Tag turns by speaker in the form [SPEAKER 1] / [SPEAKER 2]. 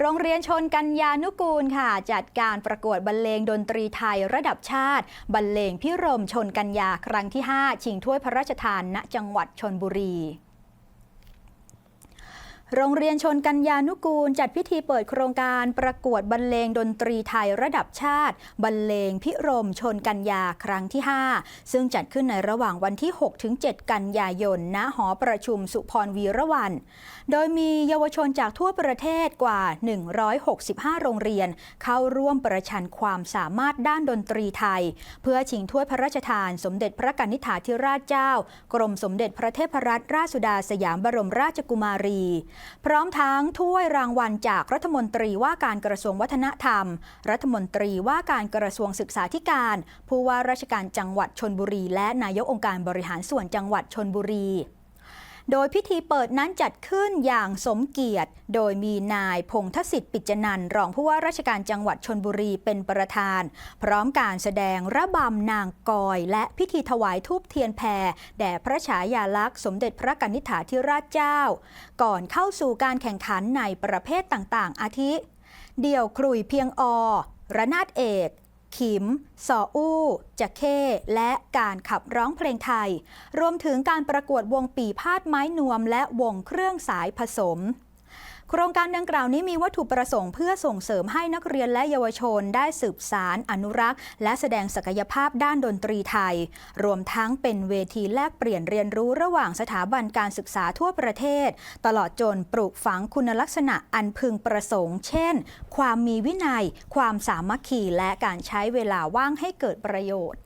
[SPEAKER 1] โรงเรียนชนกัญญานุกูลค่ะ จัดการประกวดบรรเลงดนตรีไทยระดับชาติ บรรเลงพิรมชนกัญญาครั้งที่ 5 ชิงถ้วยพระราชทานณจังหวัดชนบุรี โรงเรียนชนกัญญานุกูล จัดพิธีเปิดโครงการประกวดบรรเลงดนตรีไทยระดับชาติ บรรเลงพิรมชนกัญญาครั้งที่ 5 ซึ่งจัดขึ้นในระหว่างวันที่ 6-7 กันยายน ณ หอประชุมสุพรวีระวัน โดยมีเยาวชนจากทั่วประเทศกว่า 165 โรงเรียน เข้าร่วมประชันความสามารถด้านดนตรีไทย เพื่อชิงถ้วยพระราชทาน สมเด็จพระกนิษฐาธิราชเจ้า กรมสมเด็จพระเทพรัตนราชสุดาสยามบรมราชกุมารีพร้อมทั้งถ้วยรางวัลจากรัฐมนตรีว่าการกระทรวงวัฒนธรรม รัฐมนตรีว่าการกระทรวงศึกษาธิการ ผู้ว่าราชการจังหวัดชนบุรี และนายกองค์การบริหารส่วนจังหวัดชนบุรี โดยพิธีเปิดนั้นจัดขึ้นอย่างสมเกียรติ โดยมีนายพงทศิษฐ์ปิจนันรองผู้ว่าราชการจังหวัดชนบุรีเป็นประธาน พร้อมการแสดงระบำนางกอย และพิธีถวายทูปเทียนแพรแด่พระฉายาลักษณ์สมเด็จพระกนิษฐาธิราชเจ้า ก่อนเข้าสู่การแข่งขันในประเภทต่างๆ อาทิ เดี่ยวครุยเพียงอ ระนาดเอก ขิม สออู้จะเข้ และการขับร้องเพลงไทย รวมถึงการประกวดวงปีพาดไม้นวมและวงเครื่องสายผสม โครงการดังกล่าวนี้มีวัตถุประสงค์เพื่อส่งเสริมให้นักเรียนและเยาวชนได้สืบสาร อนุรักษ์ และแสดงศักยภาพด้านดนตรีไทย รวมทั้งเป็นเวทีแลกเปลี่ยนเรียนรู้ระหว่างสถาบันการศึกษาทั่วประเทศ ตลอดจนปลูกฝังคุณลักษณะอันพึงประสงค์ เช่น ความมีวินัย ความสามัคคีและการใช้เวลาว่างให้เกิดประโยชน์